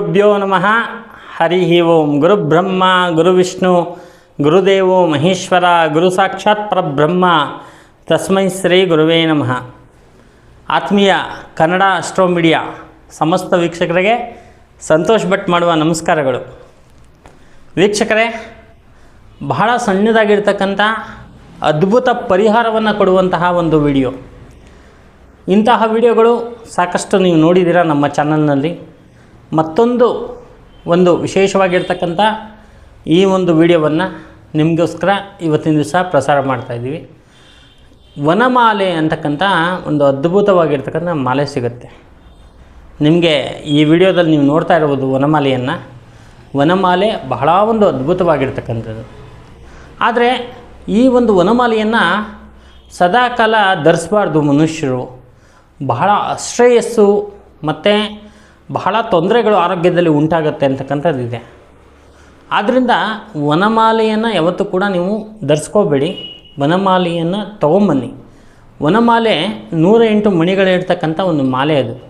ಗುರುಭ್ಯೋ ನಮಃ. ಹರಿ ಓಂ. ಗುರುಬ್ರಹ್ಮ ಗುರುವಿಷ್ಣು ಗುರುದೇವೋ ಮಹೇಶ್ವರ, ಗುರು ಸಾಕ್ಷಾತ್ ಪರಬ್ರಹ್ಮ. ತಸ್ಮೈ ಶ್ರೀ ಗುರುವೇ ನಮಃ. ಆತ್ಮೀಯ ಕನ್ನಡ ಅಸ್ಟ್ರೋ ಮೀಡಿಯಾ ಸಮಸ್ತ ವೀಕ್ಷಕರಿಗೆ ಸಂತೋಷ್ ಭಟ್ ಮಾಡುವ ನಮಸ್ಕಾರಗಳು. ವೀಕ್ಷಕರೇ, ಬಹಳ ಸಣ್ಣದಾಗಿರ್ತಕ್ಕಂಥ ಅದ್ಭುತ ಪರಿಹಾರವನ್ನು ಕೊಡುವಂತಹ ಒಂದು ವಿಡಿಯೋ. ಇಂತಹ ವಿಡಿಯೋಗಳು ಸಾಕಷ್ಟು ನೀವು ನೋಡಿದ್ದೀರಾ ನಮ್ಮ ಚಾನಲ್ನಲ್ಲಿ. ಮತ್ತೊಂದು ಒಂದು ವಿಶೇಷವಾಗಿರ್ತಕ್ಕಂಥ ಈ ಒಂದು ವಿಡಿಯೋವನ್ನು ನಿಮಗೋಸ್ಕರ ಇವತ್ತಿನ ದಿವಸ ಪ್ರಸಾರ ಮಾಡ್ತಾಯಿದ್ದೀವಿ ವನಮಾಲೆ ಅಂತಕ್ಕಂಥ ಒಂದು ಅದ್ಭುತವಾಗಿರ್ತಕ್ಕಂಥ ಮಾಲೆ ಸಿಗುತ್ತೆ. ನಿಮಗೆ ಈ ವಿಡಿಯೋದಲ್ಲಿ ನೀವು ನೋಡ್ತಾ ಇರ್ಬೋದು ವನಮಾಲೆಯನ್ನು. ವನಮಾಲೆ ಬಹಳ ಒಂದು ಅದ್ಭುತವಾಗಿರ್ತಕ್ಕಂಥದ್ದು. ಆದರೆ ಈ ಒಂದು ವನಮಾಲೆಯನ್ನು ಸದಾಕಾಲ ಧರಿಸಬಾರ್ದು ಮನುಷ್ಯರು. ಬಹಳ ಅಶ್ರೇಯಸ್ಸು ಮತ್ತು ಬಹಳ ತೊಂದರೆಗಳು ಆರೋಗ್ಯದಲ್ಲಿ ಉಂಟಾಗುತ್ತೆ ಅಂತಕ್ಕಂಥದ್ದಿದೆ ಆದ್ದರಿಂದ ವನಮಾಲೆಯನ್ನು ಯಾವತ್ತೂ ಕೂಡ ನೀವು ಧರಿಸ್ಕೋಬೇಡಿ. ವನಮಾಲೆಯನ್ನು ತೊಗೊಂಬನ್ನಿ. ವನಮಾಲೆ ನೂರ ಎಂಟು ಮಣಿಗಳಿರ್ತಕ್ಕಂಥ ಒಂದು ಮಾಲೆ ಅದು.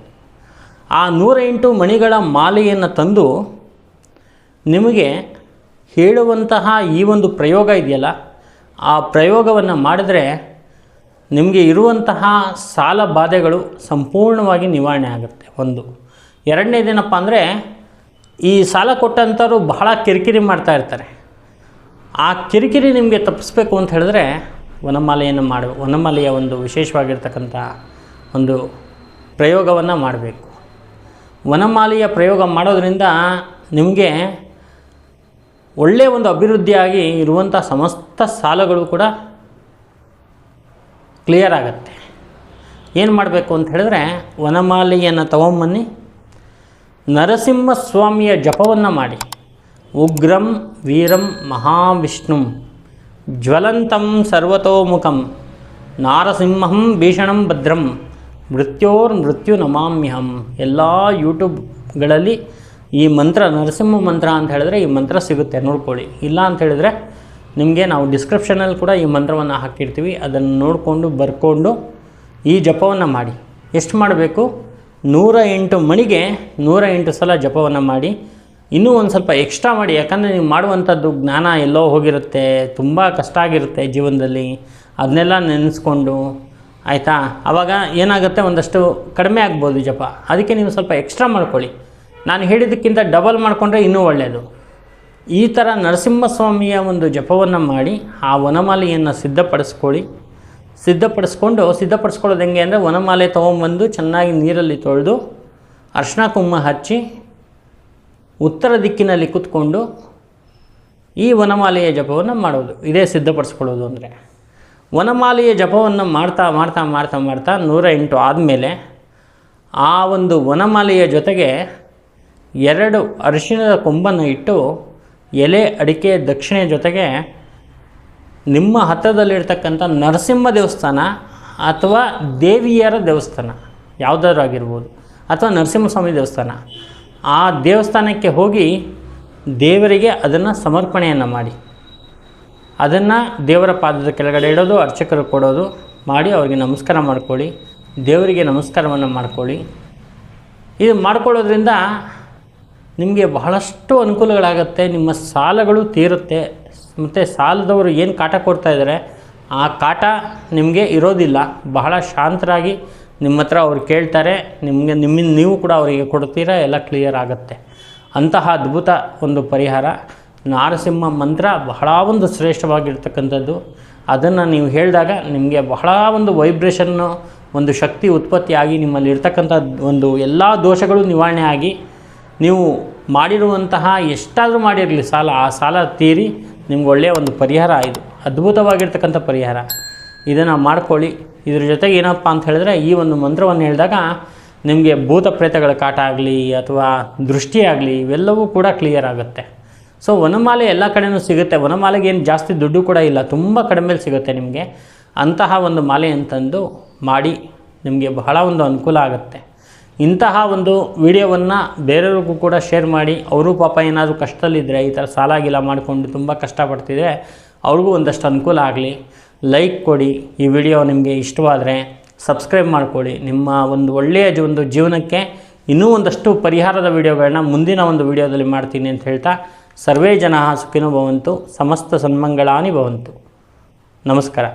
ಆ ನೂರ ಎಂಟು ಮಣಿಗಳ ಮಾಲೆಯನ್ನು ತಂದು ನಿಮಗೆ ಹೇಳುವಂತಹ ಈ ಒಂದು ಪ್ರಯೋಗ ಇದೆಯಲ್ಲ? ಆ ಪ್ರಯೋಗವನ್ನು ಮಾಡಿದರೆ ನಿಮಗೆ ಇರುವಂತಹ ಸಾಲ ಬಾಧೆಗಳು ಸಂಪೂರ್ಣವಾಗಿ ನಿವಾರಣೆ ಆಗುತ್ತೆ. ಒಂದು. ಎರಡನೇದೇನಪ್ಪ ಅಂದರೆ ಈ ಸಾಲ ಕೊಟ್ಟಂಥವ್ರು ಬಹಳ ಕಿರಿಕಿರಿ ಮಾಡ್ತಾ ಇರ್ತಾರೆ. ಆ ಕಿರಿಕಿರಿ ನಿಮಗೆ ತಪ್ಪಿಸ್ಬೇಕು ಅಂತ ಹೇಳಿದ್ರೆ ವನಮಾಲೆಯನ್ನು ಮಾಡ, ವನಮಾಲೆಯ ಒಂದು ವಿಶೇಷವಾಗಿರ್ತಕ್ಕಂಥ ಒಂದು ಪ್ರಯೋಗವನ್ನು ಮಾಡಬೇಕು. ವನಮಾಲೆಯ ಪ್ರಯೋಗ ಮಾಡೋದರಿಂದ ನಿಮಗೆ ಒಳ್ಳೆಯ ಒಂದು ಅಭಿವೃದ್ಧಿಯಾಗಿ ಇರುವಂಥ ಸಮಸ್ತ ಸಾಲಗಳು ಕೂಡ ಕ್ಲಿಯರ್ ಆಗುತ್ತೆ. ಏನು ಮಾಡಬೇಕು ಅಂತ ಹೇಳಿದ್ರೆ ವನಮಾಲೆಯನ್ನು ತಗೊಂಬನ್ನಿ. ನರಸಿಂಹಸ್ವಾಮಿಯ ಜಪವನ್ನು ಮಾಡಿ. ಉಗ್ರಂ ವೀರಂ ಮಹಾವಿಷ್ಣು ಜ್ವಲಂತಂ ಸರ್ವತೋಮುಖಂ ನಾರಸಿಂಹಂ ಭೀಷಣಂ ಭದ್ರಂ ಮೃತ್ಯೋರ್ ಮೃತ್ಯು ನಮಾಮ್ಯಹಂ. ಎಲ್ಲ ಯೂಟ್ಯೂಬ್ಗಳಲ್ಲಿ ಈ ಮಂತ್ರ, ನರಸಿಂಹ ಮಂತ್ರ ಅಂತ ಹೇಳಿದ್ರೆ ಈ ಮಂತ್ರ ಸಿಗುತ್ತೆ, ನೋಡ್ಕೊಳ್ಳಿ. ಇಲ್ಲ ಅಂತ ಹೇಳಿದ್ರೆ ನಿಮಗೆ ನಾವು ಡಿಸ್ಕ್ರಿಪ್ಷನಲ್ಲಿ ಕೂಡ ಈ ಮಂತ್ರವನ್ನು ಹಾಕಿರ್ತೀವಿ. ಅದನ್ನು ನೋಡಿಕೊಂಡು ಬರ್ಕೊಂಡು ಈ ಜಪವನ್ನು ಮಾಡಿ. ಎಷ್ಟು ಮಾಡಬೇಕು? ನೂರ ಎಂಟು ಮಣಿಗೆ ನೂರ ಎಂಟು ಸಲ ಜಪವನ್ನು ಮಾಡಿ. ಇನ್ನೂ ಒಂದು ಸ್ವಲ್ಪ ಎಕ್ಸ್ಟ್ರಾ ಮಾಡಿ. ಯಾಕಂದರೆ ನೀವು ಮಾಡುವಂಥದ್ದು ಜ್ಞಾನ ಎಲ್ಲೋ ಹೋಗಿರುತ್ತೆ. ತುಂಬ ಕಷ್ಟ ಆಗಿರುತ್ತೆ ಜೀವನದಲ್ಲಿ. ಅದನ್ನೆಲ್ಲ ನೆನೆಸ್ಕೊಂಡು, ಆಯಿತಾ? ಆವಾಗ ಏನಾಗುತ್ತೆ? ಒಂದಷ್ಟು ಕಡಿಮೆ ಆಗ್ಬೋದು ಜಪ. ಅದಕ್ಕೆ ನೀವು ಸ್ವಲ್ಪ ಎಕ್ಸ್ಟ್ರಾ ಮಾಡ್ಕೊಳ್ಳಿ. ನಾನು ಹೇಳಿದ್ದಕ್ಕಿಂತ ಡಬಲ್ ಮಾಡಿಕೊಂಡ್ರೆ ಇನ್ನೂ ಒಳ್ಳೆಯದು ಈ ಥರ ನರಸಿಂಹಸ್ವಾಮಿಯ ಒಂದು ಜಪವನ್ನು ಮಾಡಿ, ಆ ವನಮಾಲೆಯನ್ನು ಸಿದ್ಧಪಡಿಸ್ಕೊಳ್ಳಿ. ಸಿದ್ಧಪಡಿಸ್ಕೊಂಡು, ಸಿದ್ಧಪಡಿಸ್ಕೊಳ್ಳೋದು ಹೆಂಗೆ ಅಂದರೆ ವನಮಾಲೆ ತೊಗೊಂಬಂದು ಚೆನ್ನಾಗಿ ನೀರಲ್ಲಿ ತೊಳೆದು ಅರ್ಶಿನ ಕುಮ್ಮ ಹಚ್ಚಿ ಉತ್ತರ ದಿಕ್ಕಿನಲ್ಲಿ ಕೂತ್ಕೊಂಡು ಈ ವನಮಾಲೆಯ ಜಪವನ್ನು ಮಾಡೋದು. ಇದೇ ಸಿದ್ಧಪಡಿಸ್ಕೊಳ್ಳೋದು ಅಂದರೆ. ವನಮಾಲೆಯ ಜಪವನ್ನು ಮಾಡ್ತಾ ಮಾಡ್ತಾ ಮಾಡ್ತಾ ಮಾಡ್ತಾ ನೂರ ಎಂಟು ಆದಮೇಲೆ ಆ ಒಂದು ವನಮಾಲೆಯ ಜೊತೆಗೆ ಎರಡು ಅರಿಶಿಣದ ಕೊಂಬನ್ನು ಇಟ್ಟು ಎಲೆ ಅಡಿಕೆ ದಕ್ಷಿಣೆ ಜೊತೆಗೆ ನಿಮ್ಮ ಹತ್ತಿರದಲ್ಲಿರ್ತಕ್ಕಂಥ ನರಸಿಂಹ ದೇವಸ್ಥಾನ ಅಥವಾ ದೇವಿಯರ ದೇವಸ್ಥಾನ, ಯಾವುದಾದ್ರೂ ಆಗಿರ್ಬೋದು, ಅಥವಾ ನರಸಿಂಹಸ್ವಾಮಿ ದೇವಸ್ಥಾನ, ಆ ದೇವಸ್ಥಾನಕ್ಕೆ ಹೋಗಿ ದೇವರಿಗೆ ಅದನ್ನು ಸಮರ್ಪಣೆಯನ್ನು ಮಾಡಿ. ಅದನ್ನು ದೇವರ ಪಾದದ ಕೆಳಗಡೆ ಇಡೋದು, ಅರ್ಚಕರು ಕೊಡೋದು ಮಾಡಿ, ಅವರಿಗೆ ನಮಸ್ಕಾರ ಮಾಡ್ಕೊಳ್ಳಿ, ದೇವರಿಗೆ ನಮಸ್ಕಾರವನ್ನು ಮಾಡ್ಕೊಳ್ಳಿ. ಇದು ಮಾಡ್ಕೊಳ್ಳೋದ್ರಿಂದ ನಿಮಗೆ ಬಹಳಷ್ಟು ಅನುಕೂಲಗಳಾಗುತ್ತೆ, ನಿಮ್ಮ ಸಾಲಗಳು ತೀರುತ್ತೆ. ಮತ್ತು ಸಾಲದವರು ಏನು ಕಾಟ ಕೊಡ್ತಾ ಇದ್ದಾರೆ ಆ ಕಾಟ ನಿಮಗೆ ಇರೋದಿಲ್ಲ. ಬಹಳ ಶಾಂತರಾಗಿ ನಿಮ್ಮ ಹತ್ರ ಅವ್ರು ಕೇಳ್ತಾರೆ, ನಿಮಗೆ ನಿಮ್ಮಿಂದ ನೀವು ಕೂಡ ಅವರಿಗೆ ಕೊಡ್ತೀರಾ, ಎಲ್ಲ ಕ್ಲಿಯರ್ ಆಗುತ್ತೆ. ಅಂತಹ ಅದ್ಭುತ ಒಂದು ಪರಿಹಾರ. ನಾರಸಿಂಹ ಮಂತ್ರ ಬಹಳ ಒಂದು ಶ್ರೇಷ್ಠವಾಗಿರ್ತಕ್ಕಂಥದ್ದು. ಅದನ್ನು ನೀವು ಹೇಳಿದಾಗ ನಿಮಗೆ ಬಹಳ ಒಂದು ವೈಬ್ರೇಷನ್ನು ಒಂದು ಶಕ್ತಿ ಉತ್ಪತ್ತಿಯಾಗಿ ನಿಮ್ಮಲ್ಲಿ ಇರ್ತಕ್ಕಂಥ ಒಂದು ಎಲ್ಲ ದೋಷಗಳು ನಿವಾರಣೆ ಆಗಿ ನೀವು ಮಾಡಿರುವಂತಹ ಎಷ್ಟಾದರೂ ಮಾಡಿರಲಿ ಸಾಲ, ಆ ಸಾಲ ತೀರಿ. ನಿಮ್ಗೆ ಒಳ್ಳೆಯ ಒಂದು ಪರಿಹಾರ ಇದು ಅದ್ಭುತವಾಗಿರ್ತಕ್ಕಂಥ ಪರಿಹಾರ. ಇದನ್ನು ಮಾಡ್ಕೊಳ್ಳಿ. ಇದ್ರ ಜೊತೆಗೆ ಏನಪ್ಪ ಅಂತ ಹೇಳಿದ್ರೆ, ಈ ಒಂದು ಮಂತ್ರವನ್ನು ಹೇಳಿದಾಗ ನಿಮಗೆ ಭೂತ ಪ್ರೇತಗಳ ಕಾಟ ಆಗಲಿ ಅಥವಾ ದೃಷ್ಟಿ ಆಗಲಿ ಇವೆಲ್ಲವೂ ಕೂಡ ಕ್ಲಿಯರ್ ಆಗುತ್ತೆ. ಸೊ ವನಮಾಲೆ ಎಲ್ಲ ಕಡೆಯೂ ಸಿಗುತ್ತೆ. ವನಮಾಲೆಗೆ ಏನು ಜಾಸ್ತಿ ದುಡ್ಡು ಕೂಡ ಇಲ್ಲ. ತುಂಬ ಕಡಿಮೆಲಿ ಸಿಗುತ್ತೆ ನಿಮಗೆ. ಅಂತಹ ಒಂದು ಮಾಲೆ ಅಂತಂದು ಮಾಡಿ ನಿಮಗೆ ಬಹಳ ಒಂದು ಅನುಕೂಲ ಆಗುತ್ತೆ. ಇಂತಹ ಒಂದು ವಿಡಿಯೋವನ್ನು ಬೇರೆಯವ್ರಿಗೂ ಕೂಡ ಶೇರ್ ಮಾಡಿ. ಅವರು ಪಾಪ ಏನಾದರೂ ಕಷ್ಟದಲ್ಲಿದ್ದರೆ ಈ ಥರ ಸಾಲ ಗೀಲ ಮಾಡಿಕೊಂಡು ತುಂಬ ಕಷ್ಟಪಡ್ತಿದ್ರೆ ಅವ್ರಿಗೂ ಒಂದಷ್ಟು ಅನುಕೂಲ ಆಗಲಿ. ಲೈಕ್ ಕೊಡಿ. ಈ ವಿಡಿಯೋ ನಿಮಗೆ ಇಷ್ಟವಾದರೆ ಸಬ್ಸ್ಕ್ರೈಬ್ ಮಾಡ್ಕೊಳ್ಳಿ ನಿಮ್ಮ ಒಂದು ಒಳ್ಳೆಯ ಒಂದು ಜೀವನಕ್ಕೆ ಇನ್ನೂ ಒಂದಷ್ಟು ಪರಿಹಾರದ ವಿಡಿಯೋಗಳನ್ನ ಮುಂದಿನ ಒಂದು ವಿಡಿಯೋದಲ್ಲಿ ಮಾಡ್ತೀನಿ ಅಂತ ಹೇಳ್ತಾ ಸರ್ವೇ ಜನ ಸುಖಿನೋ ಭವಂತು, ಸಮಸ್ತ ಸನ್ಮಂಗಳಾನಿ ಭವಂತು. ನಮಸ್ಕಾರ.